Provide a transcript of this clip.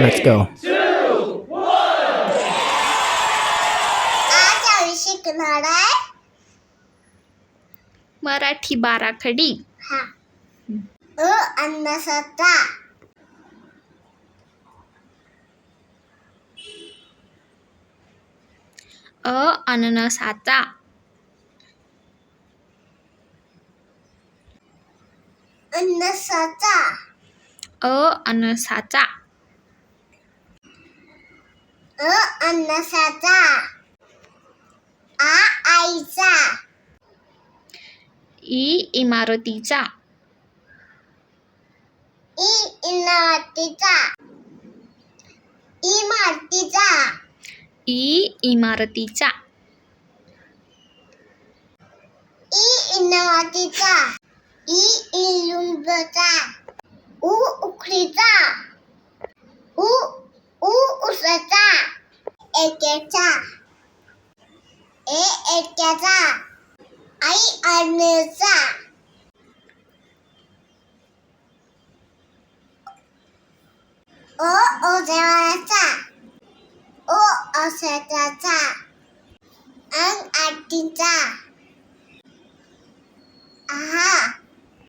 Let's go. आज आम्ही शिकणार आहे मराठी बाराखडी. हा. अ अन्नसाचा अ अननसाचा. अन्नसाचा. अ अनसाचा अ अन्नसाचा आ आईचा इ इमारतीचा ई इनातीचा इमारतीचा इ इमारतीचा ई इनातीचा ई इलुंबचा उ उखळीचा. उ उ उसाचा एकेचा ए एकेचा आई आणचा ओ ओझवाचा ओ औषधाचा अंग आटीचा